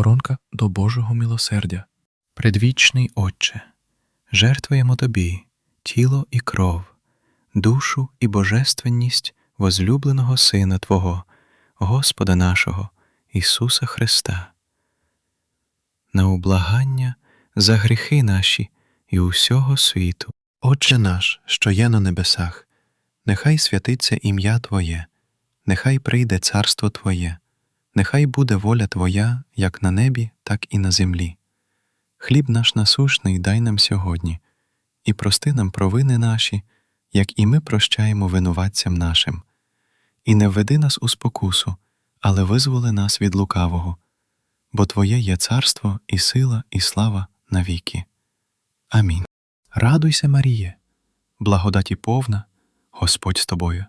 Коронка до Божого милосердя. Предвічний Отче, жертвуємо Тобі тіло і кров, душу і божественність возлюбленого Сина Твого, Господа нашого, Ісуса Христа, на ублагання за гріхи наші і усього світу. Отче наш, що є на небесах, нехай святиться ім'я Твоє, нехай прийде царство Твоє, нехай буде воля Твоя як на небі, так і на землі. Хліб наш насушний дай нам сьогодні, і прости нам провини наші, як і ми прощаємо винуватцям нашим. І не введи нас у спокусу, але визволи нас від лукавого, бо Твоє є царство і сила, і слава навіки. Амінь. Радуйся, Маріє, благодаті повна, Господь з тобою,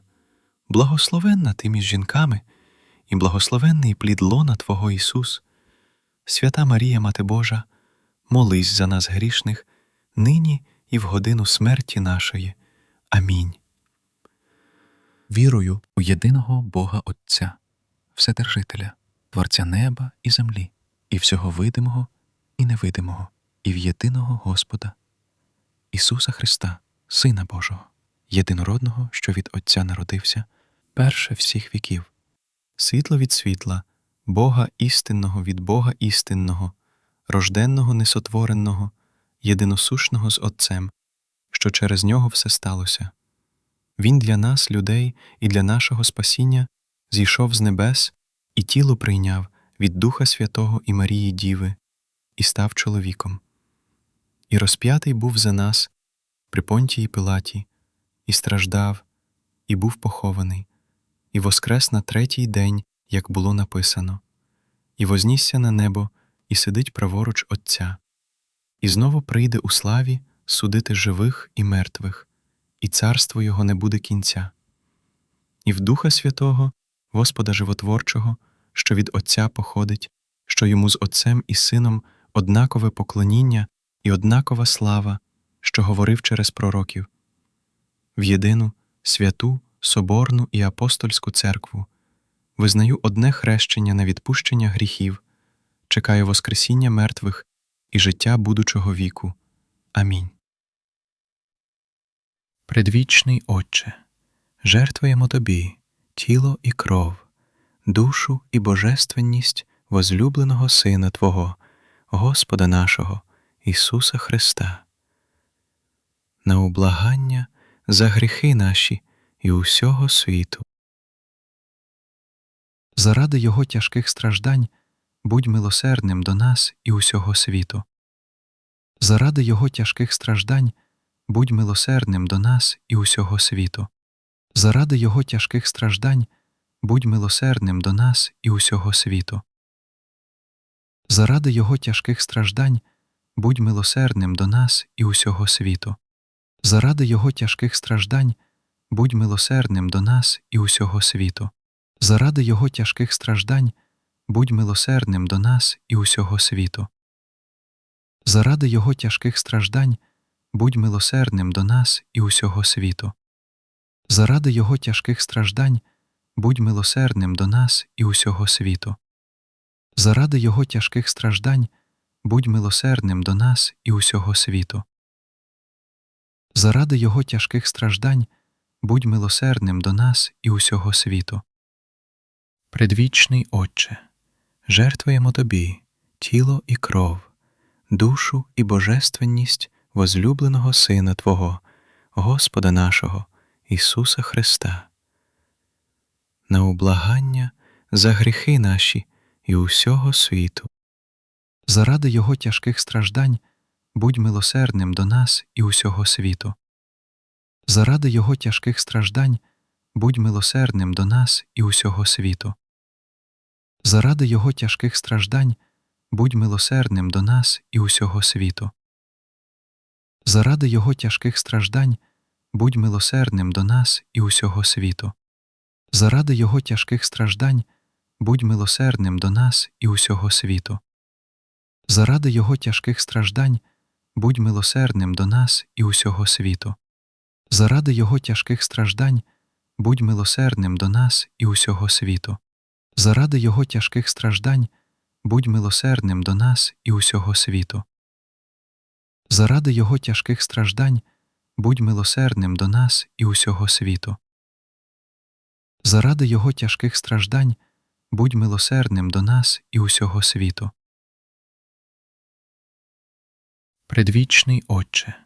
благословенна ти між жінками, і благословенний плід лона Твого Ісус. Свята Марія, Мати Божа, молись за нас грішних, нині і в годину смерті нашої. Амінь. Вірую у єдиного Бога Отця, Вседержителя, Творця неба і землі, і всього видимого і невидимого, і в єдиного Господа, Ісуса Христа, Сина Божого, єдинородного, що від Отця народився, перше всіх віків, світло від світла, Бога істинного від Бога істинного, рожденного несотвореного, єдиносушного з Отцем, що через нього все сталося. Він для нас, людей, і для нашого спасіння зійшов з небес і тіло прийняв від Духа Святого і Марії Діви, і став чоловіком. І розп'ятий був за нас при Понтії Пилаті, і страждав, і був похований, і воскрес на третій день, як було написано, і вознісся на небо, і сидить праворуч Отця, і знову прийде у славі судити живих і мертвих, і царство Його не буде кінця. І в Духа Святого, Господа Животворчого, що від Отця походить, що йому з Отцем і Сином однакове поклоніння і однакова слава, що говорив через пророків, в єдину, святу, соборну і апостольську церкву, визнаю одне хрещення на відпущення гріхів, чекаю Воскресіння мертвих і життя будучого віку. Амінь. Предвічний Отче, жертвуємо Тобі тіло і кров, душу і божественність возлюбленого Сина Твого, Господа нашого, Ісуса Христа, на ублагання за гріхи наші і усього світу. Заради Його тяжких страждань будь милосердним до нас і усього світу. Заради Його тяжких страждань будь милосердним до нас і усього світу. Заради Його тяжких страждань будь милосердним до нас і усього світу. Заради Його тяжких страждань будь милосердним до нас і усього світу. Заради Його тяжких страждань будь милосердним до нас і усього світу. Заради Його тяжких страждань будь милосердним до нас і усього світу. Заради Його тяжких страждань будь милосердним до нас і усього світу. Заради Його тяжких страждань будь милосердним до нас і усього світу. Заради Його тяжких страждань будь милосердним до нас і усього світу. Заради Його тяжких страждань будь милосердним до нас і усього світу. Предвічний Отче, жертвуємо Тобі тіло і кров, душу і божественність возлюбленого Сина Твого, Господа нашого, Ісуса Христа, на ублагання за гріхи наші і усього світу. Заради Його тяжких страждань будь милосердним до нас і усього світу. Заради Його тяжких страждань будь милосердним до нас і усього світу. Заради Його тяжких страждань будь милосердним до нас і усього світу. Заради Його тяжких страждань будь милосердним до нас і усього світу. Заради Його тяжких страждань будь милосердним до нас і усього світу. Заради Його тяжких страждань будь милосердним до нас і усього світу. Заради Його тяжких страждань будь милосердним до нас і усього світу. Заради Його тяжких страждань будь милосердним до нас і усього світу. Заради Його тяжких страждань, будь милосердним до нас і усього світу. Заради Його тяжких страждань, будь милосердним до нас і усього світу. Предвічний Отче,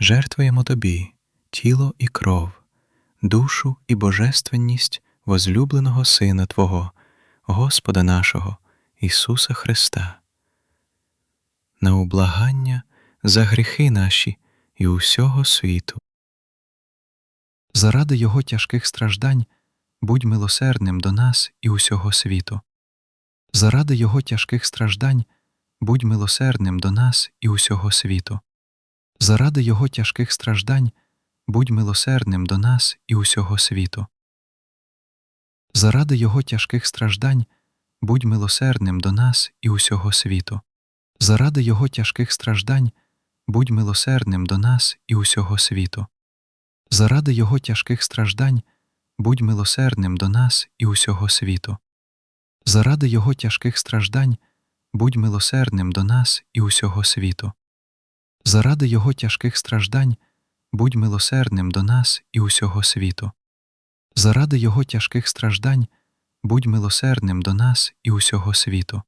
жертвуємо Тобі тіло і кров, душу і божественність возлюбленого Сина Твого, Господа нашого, Ісуса Христа, на ублагання за гріхи наші і усього світу. Заради Його тяжких страждань будь милосердним до нас і усього світу. Заради Його тяжких страждань будь милосердним до нас і усього світу. Заради Його тяжких страждань будь милосердним до нас і усього світу. Заради Його тяжких страждань будь милосердним до нас і усього світу. Заради Його тяжких страждань будь милосердним до нас і усього світу. Заради Його тяжких страждань будь милосердним до нас і усього світу. Заради Його тяжких страждань будь милосердним до нас і усього світу. Заради Його тяжких страждань будь милосердним до нас і усього світу. Заради Його тяжких страждань будь милосердним до нас і усього світу.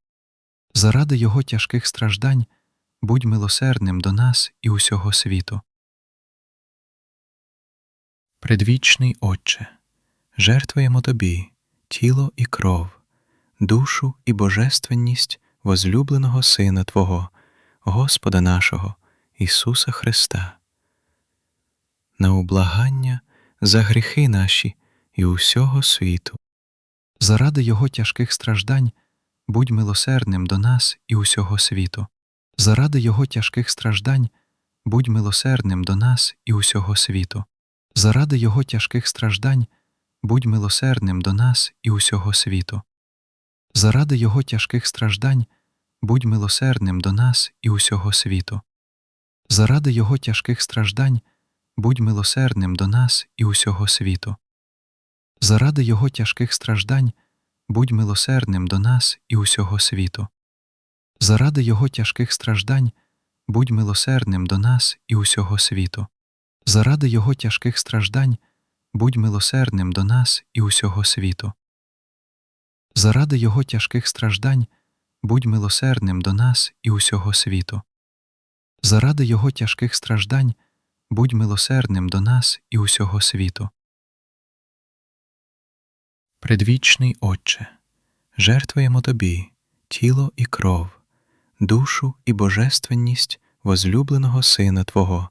Заради Його тяжких страждань будь милосердним до нас і усього світу. Предвічний Отче, жертвуємо Тобі тіло і кров, душу і божественність возлюбленого Сина Твого, Господа нашого, Ісуса Христа, на ублагання за гріхи наші і усього світу. Заради Його тяжких страждань будь милосердним до нас і усього світу. Заради Його тяжких страждань будь милосердним до нас і усього світу. Заради Його тяжких страждань будь милосердним до нас і усього світу. Заради Його тяжких страждань будь милосердним до нас і усього світу. Заради Його тяжких страждань будь милосердним до нас і усього світу. Заради Його тяжких страждань будь милосердним до нас і усього світу. Заради Його тяжких страждань будь милосердним до нас і усього світу. Заради Його тяжких страждань будь милосердним до нас і усього світу. Заради Його тяжких страждань будь милосердним до нас і усього світу. Заради Його тяжких страждань будь милосердним до нас і усього світу. Предвічний Отче, жертвуємо Тобі тіло і кров, душу і божественність возлюбленого Сина Твого,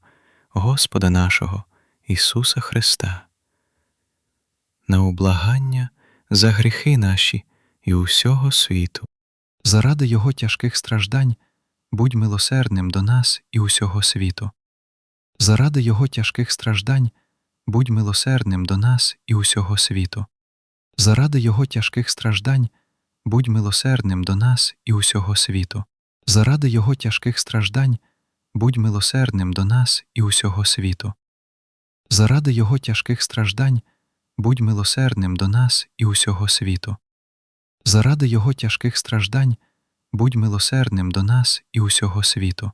Господа нашого, Ісуса Христа, на ублагання за гріхи наші і усього світу. Заради Його тяжких страждань будь милосердним до нас і усього світу. Заради Його тяжких страждань будь милосердним до нас і усього світу. Заради Його тяжких страждань будь милосердним до нас і усього світу. Заради Його тяжких страждань будь милосердним до нас і усього світу. Заради Його тяжких страждань будь милосердним до нас і усього світу. Заради Його тяжких страждань будь милосердним до нас і усього світу.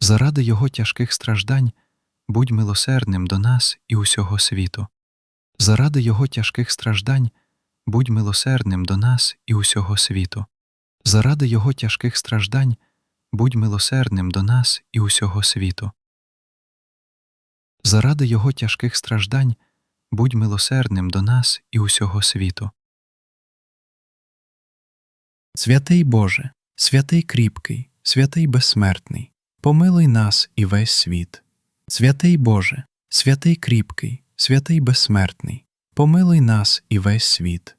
Заради Його тяжких страждань будь милосердним до нас і усього світу. Заради Його тяжких страждань будь милосердним до нас і усього світу. Заради Його тяжких страждань будь милосердним до нас і усього світу. Заради Його тяжких страждань будь милосердним до нас і усього світу. Святий Боже, святий кріпкий, святий безсмертний, помилуй нас і весь світ. Святий Боже, святий кріпкий, святий безсмертний, помилуй нас і весь світ.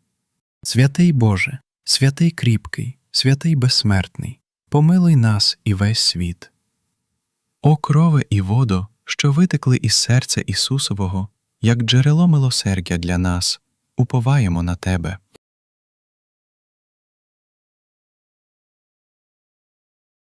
Святий Боже, святий кріпкий, святий безсмертний, помилуй нас і весь світ. О крове і водо, що витекли із серця Ісусового, як джерело милосердя для нас, уповаємо на Тебе.